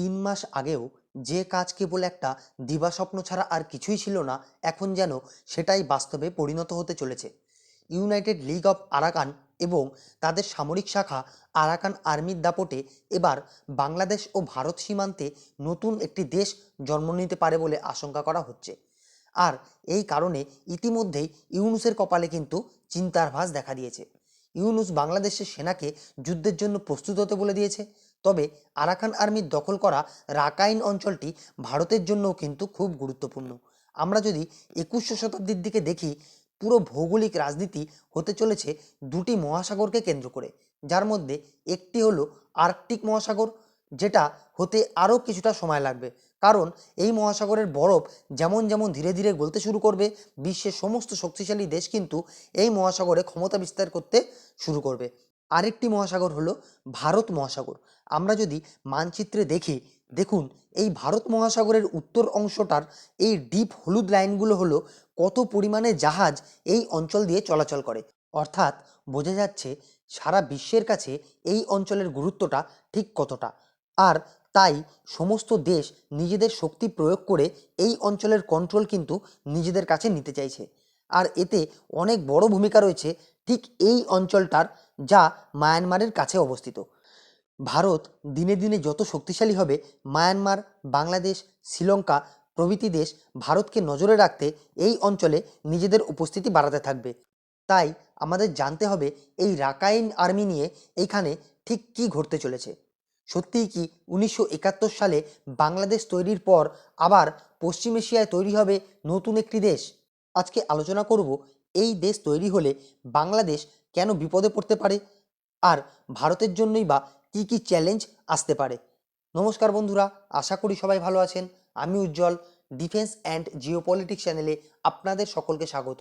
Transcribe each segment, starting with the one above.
তিন মাস আগেও যে কাজ কেবল একটা দিবাস্বপ্ন ছাড়া আর কিছুই ছিল না, এখন যেন সেটাই বাস্তবে পরিণত হতে চলেছে। ইউনাইটেড লিগ অফ আরাকান এবং তাদের সামরিক শাখা আরাকান আর্মির দাপটে এবার বাংলাদেশ ও ভারত সীমান্তে নতুন একটি দেশ জন্ম নিতে পারে বলে আশঙ্কা করা হচ্ছে। আর এই কারণে ইতিমধ্যেই ইউনুসের কপালে কিন্তু চিন্তার ভাঁজ দেখা দিয়েছে। ইউনুস বাংলাদেশের সেনাকে যুদ্ধের জন্য প্রস্তুত হতে বলে দিয়েছে। তবে আরাকান আর্মির দখল করা রাকাইন অঞ্চলটি ভারতের জন্যও কিন্তু খুব গুরুত্বপূর্ণ। আমরা যদি একুশশো শতাব্দীর দিকে দেখি, পুরো ভৌগোলিক রাজনীতি হতে চলেছে দুটি মহাসাগরকে কেন্দ্র করে। যার মধ্যে একটি হলো আর্কটিক মহাসাগর, যেটা হতে আরও কিছুটা সময় লাগবে। কারণ এই মহাসাগরের বরফ যেমন যেমন ধীরে ধীরে গলতে শুরু করবে, বিশ্বের সমস্ত শক্তিশালী দেশ কিন্তু এই মহাসাগরে ক্ষমতা বিস্তার করতে শুরু করবে। আরেকটি মহাসাগর হলো ভারত মহাসাগর। আমরা যদি মানচিত্রে দেখি, দেখুন, এই ভারত মহাসাগরের উত্তর অংশটার এই ডিপ হলুদ লাইনগুলো হলো কত পরিমাণে জাহাজ এই অঞ্চল দিয়ে চলাচল করে। অর্থাৎ বোঝা যাচ্ছে সারা বিশ্বের কাছে এই অঞ্চলের গুরুত্বটা ঠিক কতটা। আর তাই সমস্ত দেশ নিজেদের শক্তি প্রয়োগ করে এই অঞ্চলের কন্ট্রোল কিন্তু নিজেদের কাছে নিতে চাইছে। আর এতে অনেক বড় ভূমিকা রয়েছে ঠিক এই অঞ্চলটার যা মায়ানমারের কাছে অবস্থিত। ভারত দিনে দিনে যত শক্তিশালী হবে, মায়ানমার, বাংলাদেশ, শ্রীলঙ্কা প্রভৃতি দেশ ভারতকে নজরে রাখতে এই অঞ্চলে নিজেদের উপস্থিতি বাড়াতে থাকবে। তাই আমাদের জানতে হবে এই রাকাইন আর্মি নিয়ে এইখানে ঠিক কী ঘটতে চলেছে। সত্যিই কি উনিশশো একাত্তর সালে বাংলাদেশ তৈরির পর আবার পশ্চিম এশিয়ায় তৈরি হবে নতুন একটি দেশ? আজকে আলোচনা করব এই দেশ তৈরি হলে বাংলাদেশ কেন বিপদে পড়তে পারে? আর ভারতের জন্যই বা কী কী চ্যালেঞ্জ আসতে পারে? নমস্কার বন্ধুরা, আশা করি সবাই ভালো আছেন। আমি উজ্জ্বল ডিফেন্স অ্যান্ড জিওপলিটিক্স চ্যানেলে আপনাদের সকলকে স্বাগত।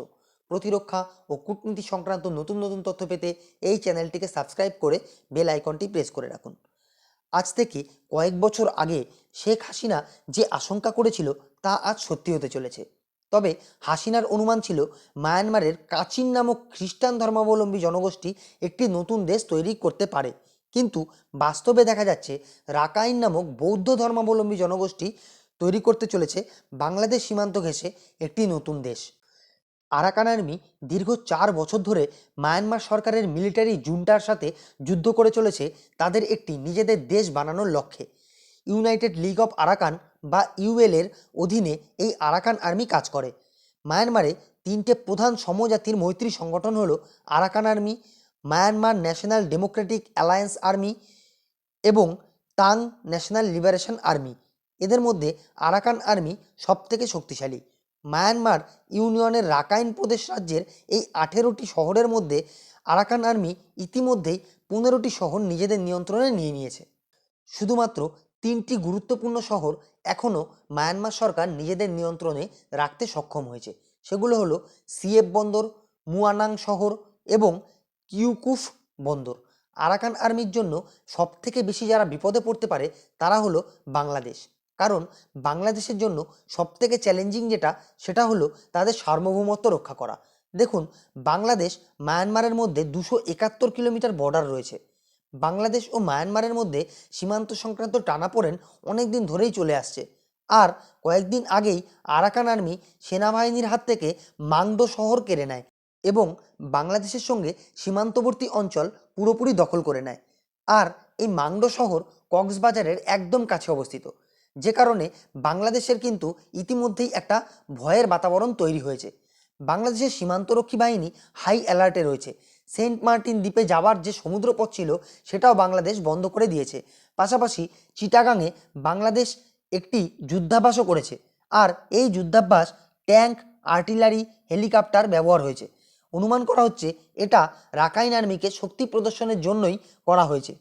প্রতিরক্ষা ও কূটনীতি সংক্রান্ত নতুন নতুন তথ্য পেতে এই চ্যানেলটিকে সাবস্ক্রাইব করে বেল আইকনটি প্রেস করে রাখুন। আজ থেকে কয়েক বছর আগে শেখ হাসিনা যে আশঙ্কা করেছিল তা আজ সত্যি হতে চলেছে। তবে হাসিনার অনুমান ছিল মায়ানমারের কাচিন নামক খ্রিস্টান ধর্মাবলম্বী জনগোষ্ঠী একটি নতুন দেশ তৈরি করতে পারে। কিন্তু বাস্তবে দেখা যাচ্ছে রাকাইন নামক বৌদ্ধ ধর্মাবলম্বী জনগোষ্ঠী তৈরি করতে চলেছে বাংলাদেশ সীমান্ত ঘেঁষে একটি নতুন দেশ। আরাকান আর্মি দীর্ঘ চার বছর ধরে মায়ানমার সরকারের মিলিটারি জুন্টার সাথে যুদ্ধ করে চলেছে তাদের একটি নিজেদের দেশ বানানোর লক্ষ্যে। ইউনাইটেড লিগ অফ আরাকান বা ইউএলের অধীনে এই আরাকান আর্মি কাজ করে। মায়ানমারে তিনটে প্রধান সমজাতির মৈত্রী সংগঠন হলো Arakan Army, Myanmar National Democratic Alliance Army এবং তাং ন্যাশনাল লিবারেশন আর্মি। এদের মধ্যে আরাকান আর্মি সবথেকে শক্তিশালী। মায়ানমার ইউনিয়নের রাকাইন প্রদেশ রাজ্যের এই আঠেরোটি শহরের মধ্যে আরাকান আর্মি ইতিমধ্যেই পনেরোটি শহর নিজেদের নিয়ন্ত্রণে নিয়ে নিয়েছে। শুধুমাত্র তিনটি গুরুত্বপূর্ণ শহর এখনও মায়ানমার সরকার নিজেদের নিয়ন্ত্রণে রাখতে সক্ষম হয়েছে। সেগুলো হলো সিএফ বন্দর, মুয়ানাং শহর এবং কিউকুফ বন্দর। আরাকান আর্মির জন্য সবথেকে বেশি যারা বিপদে পড়তে পারে তারা হলো বাংলাদেশ। কারণ বাংলাদেশের জন্য সবথেকে চ্যালেঞ্জিং যেটা, সেটা হলো তাদের সার্বভৌমত্ব রক্ষা করা। দেখুন, বাংলাদেশ মায়ানমারের মধ্যে দুশো একাত্তর কিলোমিটার বর্ডার রয়েছে। বাংলাদেশ ও মায়ানমারের মধ্যে সীমান্ত সংক্রান্ত টানাপোড়েন অনেক দিন ধরেই চলে আসছে। আর কয়েকদিন আগেই আরাকান আর্মি সেনাবাহিনীর হাত থেকে মাংদো শহর কেড়ে নেয় এবং বাংলাদেশের সঙ্গে সীমান্তবর্তী অঞ্চল পুরোপুরি দখল করে নেয়। আর এই মাংডো শহর কক্সবাজারের একদম কাছে অবস্থিত, যে কারণে বাংলাদেশের কিন্তু ইতিমধ্যেই একটা ভয়ের বাতাবরণ তৈরি হয়েছে। বাংলাদেশের সীমান্তরক্ষী বাহিনী হাই অ্যালার্টে রয়েছে সেন্ট মার্টিন দ্বীপে যাওয়ার যে সমুদ্রপথ ছিল, সেটাও বাংলাদেশ বন্ধ করে দিয়েছে। পাশাপাশি চিটাগাংয়ে বাংলাদেশ একটি যুদ্ধাভ্যাসও করেছে, আর এই যুদ্ধাভ্যাস ট্যাঙ্ক, আর্টিলারি, হেলিকপ্টার ব্যবহার হয়েছে। অনুমান করা হচ্ছে এটা রাকাইন আর্মিকে শক্তি প্রদর্শনের জন্যই করা হয়েছে।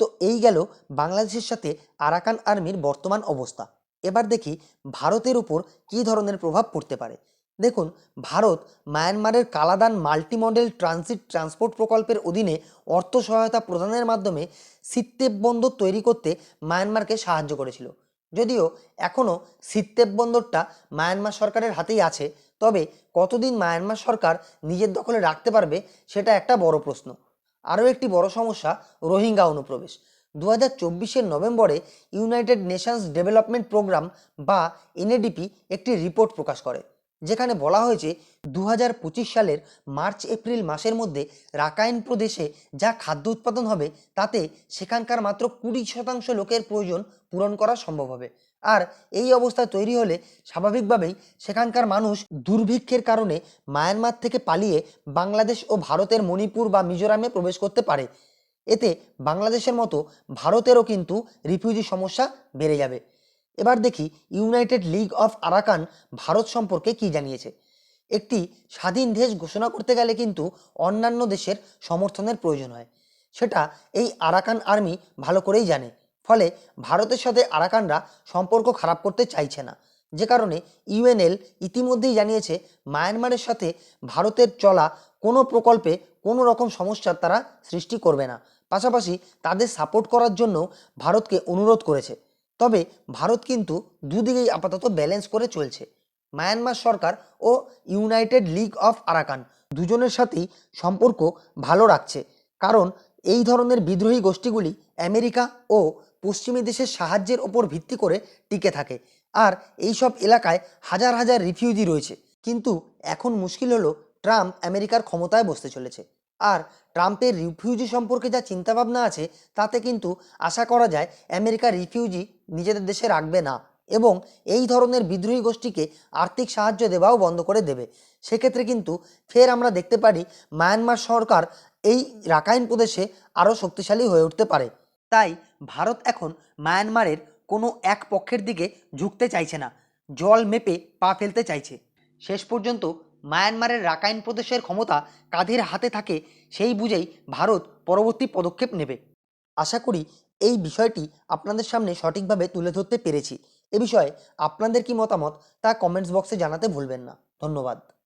তো এই গেল বাংলাদেশের সাথে আরাকান আর্মির বর্তমান অবস্থা। এবার দেখি ভারতের উপর কী ধরনের প্রভাব পড়তে পারে। দেখুন, ভারত মায়ানমারের Kaladan multi modal transit transport প্রকল্পের অধীনে অর্থ সহায়তা প্রদানের মাধ্যমে সিত্তেপ বন্দর তৈরি করতে মায়ানমারকে সাহায্য করেছিল। যদিও এখনও সিত্তেপ বন্দরটা মায়ানমার সরকারের হাতেই আছে, তবে কতদিন মায়ানমার সরকার নিজের দখলে রাখতে পারবে সেটা একটা বড় প্রশ্ন। আরও একটি বড় সমস্যা, রোহিঙ্গা অনুপ্রবেশ। দু হাজার চব্বিশের নভেম্বরে ইউনাইটেড নেশনস ডেভেলপমেন্ট প্রোগ্রাম বা এনএডিপি একটি রিপোর্ট প্রকাশ করে। যেখানে বলা হয়েছে দু হাজার পঁচিশ সালের মার্চ, এপ্রিল মাসের মধ্যে রাকাইন প্রদেশে যা খাদ্য উৎপাদন হবে, তাতে সেখানকার মাত্র কুড়ি শতাংশ লোকের প্রয়োজন পূরণ করা সম্ভব হবে। আর এই অবস্থা তৈরি হলে স্বাভাবিকভাবেই সেখানকার মানুষ দুর্ভিক্ষের কারণে মায়ানমার থেকে পালিয়ে বাংলাদেশ ও ভারতের মণিপুর বা মিজোরামে প্রবেশ করতে পারে। এতে বাংলাদেশের মতো ভারতেরও কিন্তু রিফিউজি সমস্যা বেড়ে যাবে। এবার দেখি United League of Arakan Bharat সম্পর্কে কি জানিয়েছে। একটি স্বাধীন দেশ ঘোষণা করতে গেলে কিন্তু অন্যান্য দেশের সমর্থনের প্রয়োজন হয়। সেটা এই আরাকান আর্মি ভালো করেই জানে। ফলে ভারতের সাথে আরাকানরা সম্পর্ক খারাপ করতে চাইছে না। যে কারণে ইউএনএল ইতিমধ্যেই জানিয়েছে মায়ানমারের সাথে ভারতের চলা কোনো প্রকল্পে কোনো রকম সমস্যার তারা সৃষ্টি করবে না। পাশাপাশি তাদের সাপোর্ট করার জন্য ভারতকে অনুরোধ করেছে। তবে ভারত কিন্তু দুদিকেই আপাতত ব্যালেন্স করে চলছে। মায়ানমার সরকার ও ইউনাইটেড লিগ অফ আরাকান দুজনের সাথেই সম্পর্ক ভালো রাখছে। কারণ এই ধরনের বিদ্রোহী গোষ্ঠীগুলি আমেরিকা ও পশ্চিমী দেশের সাহায্যের ওপর ভিত্তি করে টিকে থাকে। আর এই সব এলাকায় হাজার হাজার রিফিউজি রয়েছে। কিন্তু এখন মুশকিল হলো ট্রাম্প আমেরিকার ক্ষমতায় বসতে চলেছে। আর ট্রাম্পের রিফিউজি সম্পর্কে যা চিন্তাভাবনা আছে, তাতে কিন্তু আশা করা যায় আমেরিকা রিফিউজি নিজেদের দেশে রাখবে না এবং এই ধরনের বিদ্রোহী গোষ্ঠীকে আর্থিক সাহায্য দেওয়াও বন্ধ করে দেবে। সেক্ষেত্রে কিন্তু ফের আমরা দেখতে পারি মায়ানমার সরকার এই রাখাইন প্রদেশে আরও শক্তিশালী হয়ে উঠতে পারে। তাই ভারত এখন মায়ানমারের কোনো এক পক্ষের দিকে ঝুঁকতে চাইছে না, জল মেপে পা ফেলতে চাইছে। শেষ পর্যন্ত মায়ানমারের রাকাইন প্রদেশের ক্ষমতা কাদের হাতে থাকে, সেই বুঝেই ভারত পরবর্তী পদক্ষেপ নেবে। আশা করি এই বিষয়টি আপনাদের সামনে সঠিকভাবে তুলে ধরতে পেরেছি। এ বিষয়ে আপনাদের কি মতামত তা কমেন্টস বক্সে জানাতে ভুলবেন না। ধন্যবাদ।